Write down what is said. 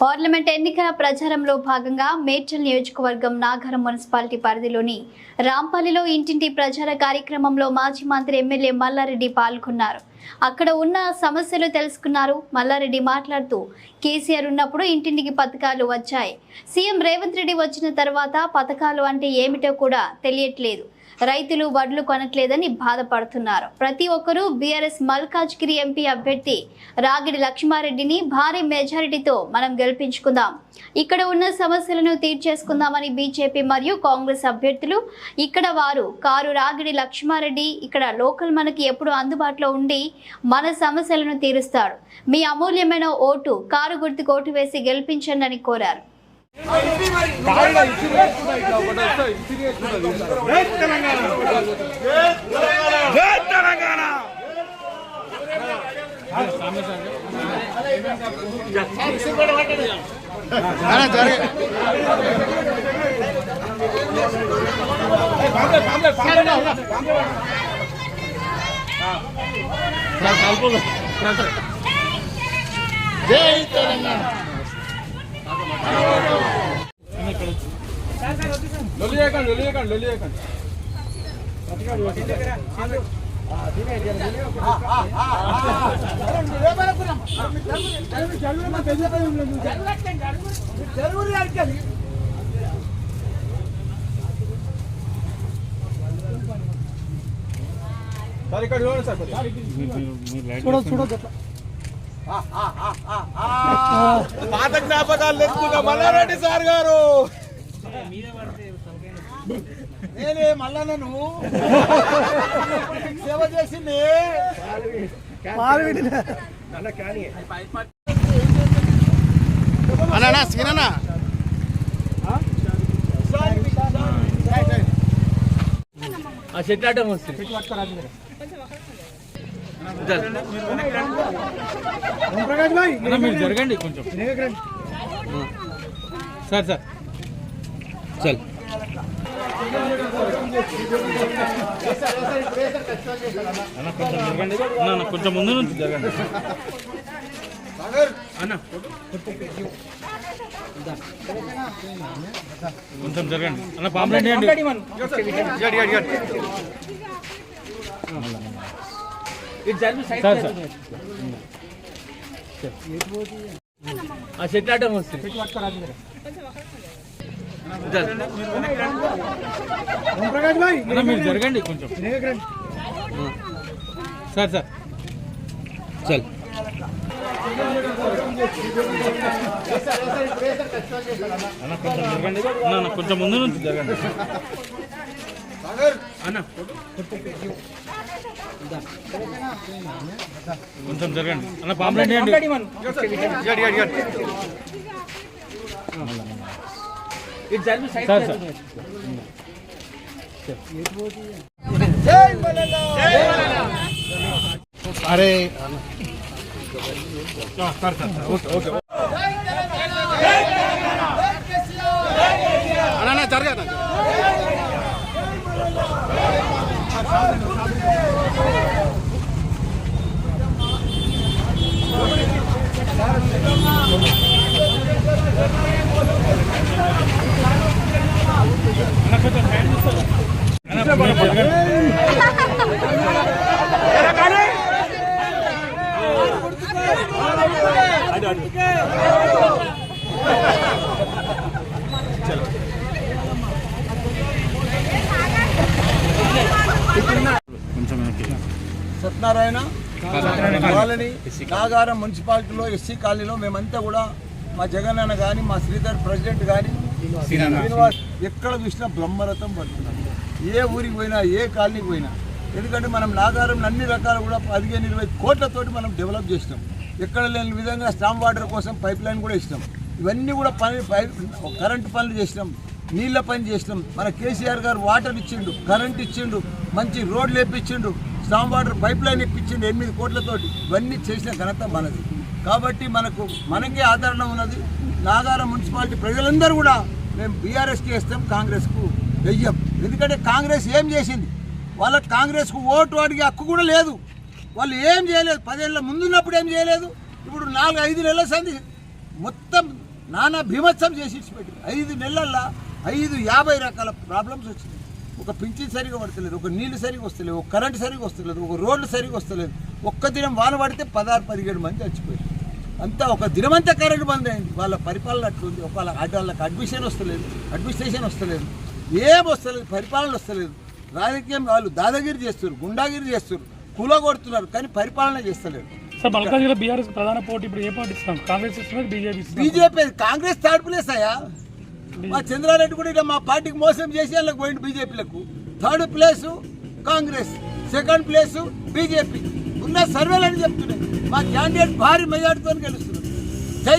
Parliament ఎన్నికల ప్రచారంలో భాగంగా మేడ్చల్ నియోజకవర్గం నాగరం మున్సిపాలిటీ పరిధిలోని రాంపల్లిలో ఇంటింటి ప్రచార కార్యక్రమంలో మాజీ మంత్రి ఎమ్మెల్యే మల్లారెడ్డి పాల్గొన్నారు. అక్కడ ఉన్న సమస్యలు తెలుసుకున్నారు. మల్లారెడ్డి మాట్లాడుతూ కేసీఆర్ ఉన్నప్పుడు ఇంటింటికి పథకాలు వచ్చాయి. సీఎం రేవంత్ రెడ్డి వచ్చిన తర్వాత పథకాలు అంటే ఏమిటో కూడా తెలియట్లేదు. రైతులు వడ్లు కొనట్లేదని బాధపడుతున్నారు. ప్రతి ఒక్కరూ బీఆర్ఎస్ మల్కాజ్గిరి ఎంపీ అభ్యర్థి రాగిడి లక్ష్మారెడ్డిని భారీ మెజారిటీతో మనం గెలిపించుకుందాం ఇక్కడ ఉన్న సమస్యలను తీర్చేసుకుందామని బీజేపీ మరియు కాంగ్రెస్ అభ్యర్థులు ఇక్కడ వారు కారు రాగిడి లక్ష్మారెడ్డి ఇక్కడ లోకల్ మనకి ఎప్పుడు అందుబాటులో ఉండి మన సమస్యలను తీరుస్తాడు మీ అమూల్యమైన ఓటు కారు గుర్తుకు ఓటు వేసి గెలిపించండి అని కోరారు. తెలంగాణ! జై తెలంగాణ లొల్లి చేయకండి లొల్లి చేయకండి లొల్లి చేయకండి సార్ ఇక్కడ చూడండి సార్ పాత జ్ఞాపకాలు తెచ్చుకున్న మల్లారెడ్డి సార్ గారు. నేనే మల్లన్నను. సేవ చేసింది. అన్నా సీనన్నా ఆ చెట్టు వస్తుంది మీరు జరగండి కొంచెం. Sir sir. చల్. అన్న కొంచెం జరగండి అన్న, అన్న, కొంచెం ముందు నుంచి జరగండి. అన్న కొంచెం జరగండి. అన్న పాంప్లెట్ ఇవ్వండి ఆ చెట్టు వస్తుంది మీరు జరగండి కొంచెం. Sir sir. చల్. కొంచెం జరగండి. కొంచెం ముందు నుంచి జరగండి. అన్న కొంచెం జరగండి. అన్న పాంప్లెంట్ ఇవ్వండి సార్ సార్. జై మల్లన్న! అరే. అన్న జరగదు అన్న కొంచెం జరగండి కొంచెం వెనక్కి. సత్యనారాయణ కాలనీ నాగారం మున్సిపాలిటీలో ఎస్సీ కాలనీలో మేమంతా కూడా మా జగన్ అన్న కానీ మా శ్రీధర్ ప్రెసిడెంట్ కానీ శ్రీనివాస్ ఎక్కడ చూసినా బ్రహ్మరథం పడుతున్నాం ఏ ఊరికి పోయినా ఏ కాలనీకి పోయినా. ఎందుకంటే మనం నాగారం అన్ని రకాలు కూడా పదిహేను ఇరవై కోట్లతోటి మనం డెవలప్ చేసినాం. ఎక్కడ లేని విధంగా స్టామ్ వాటర్ కోసం పైప్ లైన్ కూడా ఇచ్చినాం. ఇవన్నీ కూడా పని పైప్ కరెంటు పనులు చేసినాం. నీళ్ళ పని చేసినాం. మన కేసీఆర్ గారు వాటర్ ఇచ్చిండు కరెంట్ ఇచ్చిండు మంచి రోడ్లు వేపించిండు స్టామ్ వాటర్ పైప్ లైన్ ఇప్పించిండు ఎనిమిది కోట్లతోటి. ఇవన్నీ చేసిన ఘనత మనది. కాబట్టి మనకు మనకే ఆదరణ ఉన్నది. నాగారం మున్సిపాలిటీ ప్రజలందరూ కూడా మేము బీఆర్ఎస్కి వేస్తాం కాంగ్రెస్కు వెయ్యం. ఎందుకంటే కాంగ్రెస్ ఏం చేసింది? వాళ్ళకి కాంగ్రెస్కు ఓటు అడిగే హక్కు కూడా లేదు. వాళ్ళు ఏం చేయలేదు? పదేళ్ళ ముందున్నప్పుడు ఏం చేయలేదు? ఇప్పుడు నాలుగు ఐదు నెలల సంది మొత్తం నానా భీమత్సం చేసి పెట్టి ఐదు నెలల్లో ఐదు యాభై రకాల ప్రాబ్లమ్స్ వచ్చినాయి. ఒక పింఛన్ సరిగా పడతలేదు ఒక నీళ్ళు సరిగా వస్తలేదు ఒక కరెంటు సరిగా వస్తలేదు ఒక రోడ్లు సరిగా వస్తలేదు. ఒక్క దినం వాన పడితే పదహారు పదిహేడు మంది చచ్చిపోయారు. అంతా ఒక దినమంతా కరెంట్ బంద్ అయింది. వాళ్ళ పరిపాలన అట్లుంది. ఒక వాళ్ళ వాళ్ళకి అడ్మిషన్ వస్తలేదు అడ్మినిస్ట్రేషన్ వస్తలేదు ఏం వస్తలేదు పరిపాలన వస్తలేదు. రాజకీయం వాళ్ళు దాదాగిరి చేస్తారు గుండాగిరి చేస్తారు కుల కొడుతున్నారు కానీ పరిపాలన చేస్తలేరు సార్ మల్కాజ్గిరిలో బీఆర్ఎస్ ప్రధాన పోటీ ఇప్పుడు ఏ పార్టీ ఇస్తాం కాంగ్రెస్ ఇస్తున్నారు బీజేపీ కాంగ్రెస్ థర్డ్ ప్లేస్ అయ్యా. మా చంద్రారెడ్డి కూడా మా పార్టీకి మోసం చేసి వాళ్ళకి పోయింది బీజేపీలకు. Third place Congress second place BJP. ఉన్న సర్వేలు అని చెప్తున్నాయి. మా క్యాండిడేట్ భారీ మెజార్టీతో గెలుస్తుంది.